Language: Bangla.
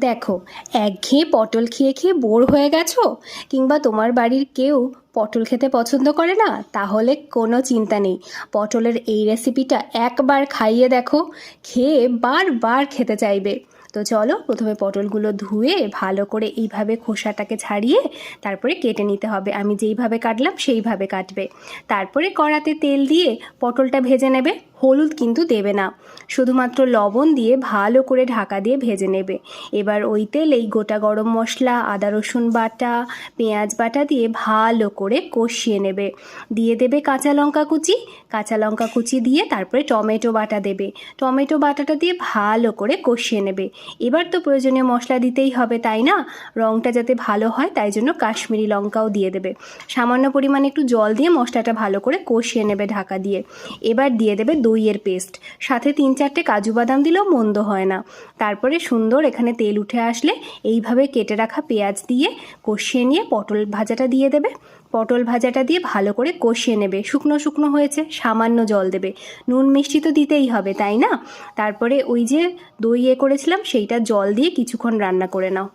দেখো, একঘেয়ে পটল খেয়ে খেয়ে বোর হয়ে গেছো? কিংবা তোমার বাড়ির কেউ পটল খেতে পছন্দ করে না? তাহলে কোনো চিন্তা নেই। পটলের এই রেসিপিটা একবার খাইয়ে দেখো, খেয়ে বারবার খেতে চাইবে। তো চলো, প্রথমে পটলগুলো ধুয়ে ভালো করে এইভাবে খোসাটাকে ছাড়িয়ে তারপরে কেটে নিতে হবে। আমি যেইভাবে কাটলাম সেইভাবে কাটবে। তারপরে কড়াতে তেল দিয়ে পটলটা ভেজে নেবে। হলুদ কিন্তু দেবে না। শুধুমাত্র লবণ দিয়ে ভালো করে ঢাকা দিয়ে ভেজে নেবে। এবার ওই তেলেই গোটা গরম মশলা, আদা, রসুন বাটা, পেঁয়াজ বাটা দিয়ে ভালো করে কষিয়ে নেবে। দিয়ে দেবে কাঁচা লঙ্কা কুচি। কাঁচা লঙ্কা কুচি দিয়ে তারপরে টমেটো বাটা দেবে। টমেটো বাটাটা দিয়ে ভালো করে কষিয়ে নেবে। এবার তো প্রয়োজনীয় মশলা দিতেই হবে, তাই না? রঙটা যাতে ভালো হয়, তাই জন্য কাশ্মীরি লঙ্কাও দিয়ে দেবে। সামান্য পরিমাণে একটু জল দিয়ে মশলাটা ভালো করে কষিয়ে নেবে ঢাকা দিয়ে। এবার দিয়ে দেবে দইয়ের পেস্ট সাথে তিন চারটে কাজু বাদাম দিলেও মন্দ হয় না। তারপরে সুন্দর এখানে তেল উঠে আসলে এইভাবে কেটে রাখা পেঁয়াজ দিয়ে কষিয়ে নিয়ে পটল ভাজাটা দিয়ে দেবে। পটল ভাজাটা দিয়ে ভালো করে কষিয়ে নেবে। শুকনো শুকনো হয়েছে, সামান্য জল দেবে। নুন মিষ্টি তো দিতেই হবে, তাই না? তারপরে ওই যে দই এ করেছিলাম, সেইটা জল দিয়ে কিছুক্ষণ রান্না করে নাও।